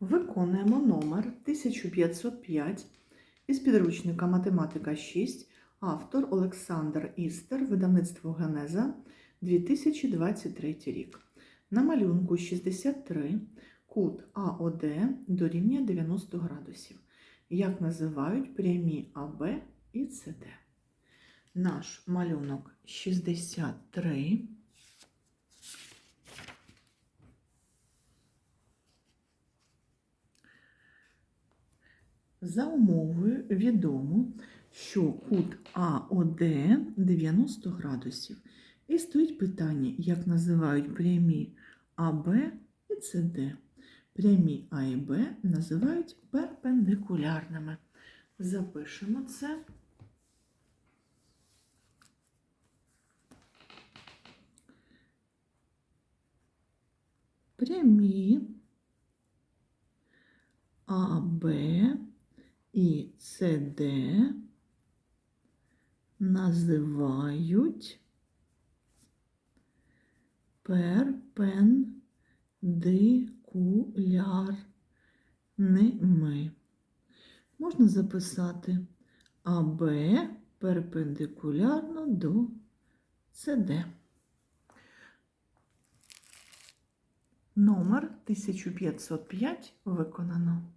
Виконуємо номер 1505 із підручника Математика 6, автор Олександр Істер, видавництво Генеза 2023 рік. На малюнку 63 кут АОД дорівнює 90 градусів. Як називають прямі АБ і СД? Наш малюнок 63. За умовою відомо, що кут АОД 90 градусів. І стоїть питання, як називають прямі АБ і СД. Прямі А і Б називають перпендикулярними. Запишемо це. Прямі АБ і СД називають перпендикулярними. Можна записати АБ перпендикулярно до СД. Номер 1505 виконано.